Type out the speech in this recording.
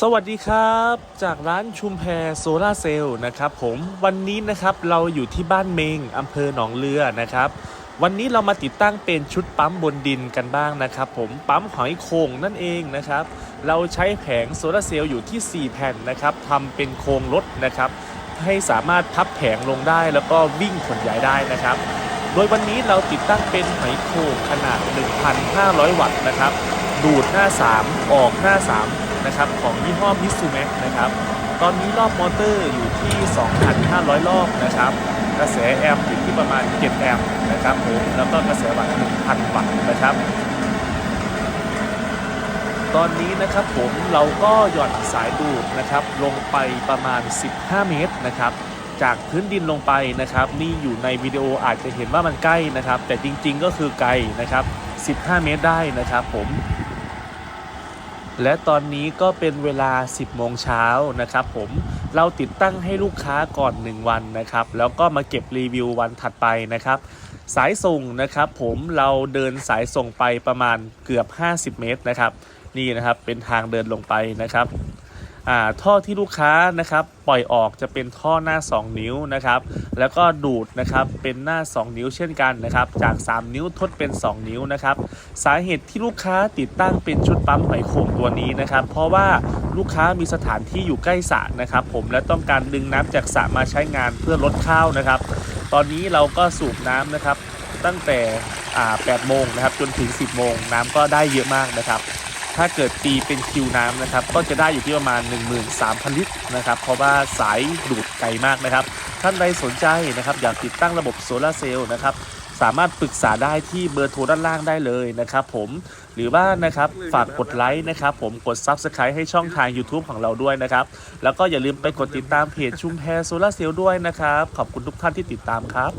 สวัสดีครับ จากร้านชุมแพโซลาเซลล์นะครับผมวันนี้นะครับเราอยู่ที่บ้านเมงอำเภอหนองเรือนะครับ วันนี้เรามาติดตั้งเป็นชุดปั๊มบนดินกันบ้างนะครับผมปั๊มหอยโข่งนั่นเองนะครับ เราใช้แผงโซลาเซลล์อยู่ที่ 4 แผ่นนะครับทำเป็นโครงรถนะครับ ให้สามารถพับแผงลงได้แล้วก็วิ่งขนย้ายได้นะครับ โดยวันนี้เราติดตั้งเป็นหอยโข่งขนาด 1,500 วัตต์นะครับ ดูดหน้า 3 ออกหน้า 3 นะครับของยี่ห้อมิซูแม็กนะครับตอนนี้รอบมอเตอร์อยู่ที่ 2,500 รอบนะครับ กระแสแอมป์อยู่ที่ประมาณ 7 แอมป์นะครับผมแล้วก็กระแสวัตต์1,000 วัตต์นะครับ ตอนนี้นะครับผมเราก็หย่อนสายดูดนะครับลงไปประมาณ 15 เมตรนะครับจากพื้นดินลงไปนะครับนี่อยู่ในวิดีโออาจจะเห็นว่ามันใกล้นะครับ แต่จริงๆก็คือไกลนะครับ 15 เมตรได้นะครับผม และตอนนี้ก็เป็นเวลา 10 โมงเช้านะครับผมเราติดตั้งให้ลูกค้าก่อน 1 วันนะครับ แล้วก็มาเก็บรีวิววันถัดไปนะครับ สายส่งนะครับผมเราเดินสายส่งไปประมาณเกือบ 50 เมตรนะครับ นี่นะครับเป็นทางเดินลงไปนะครับ ท่อที่ลูกค้านะครับปล่อยออกจะเป็นท่อหน้า 2 นิ้วนะครับ แล้วก็ดูดนะครับเป็นหน้า 2 นิ้วเช่นกันนะครับ จาก 3 นิ้วทดเป็น 2 นิ้วนะครับ สาเหตุที่ลูกค้าติดตั้งเป็นชุดปั๊มหอยโข่งตัวนี้นะครับ เพราะว่าลูกค้ามีสถานที่อยู่ใกล้สระนะครับ ผมและต้องการดึงน้ำจากสระมาใช้งานเพื่อลดข้าวนะครับ ตอนนี้เราก็สูบน้ำนะครับ ตั้งแต่อ่า8โมงนะครับจนถึง 10 โมงน้ำก็ได้เยอะมากนะครับ ถ้าเกิดตีเป็นคิวน้ำนะครับ ก็จะได้อยู่ที่ประมาณ 13,000 ลิตรนะครับ เพราะว่าสายดูดไกลมากนะครับ ท่านใดสนใจนะครับอยากติดตั้งระบบโซลาร์เซลล์นะครับสามารถปรึกษาได้ที่เบอร์โทรด้านล่างได้เลยนะครับผมหรือว่านะครับฝากกดไลค์นะครับผมกด Subscribe ให้ช่องทาง YouTube ของเราด้วยนะครับ แล้วก็อย่าลืมไปกดติดตามเพจชุมแพโซลาร์เซลล์ด้วยนะครับ ขอบคุณทุกท่านที่ติดตามครับ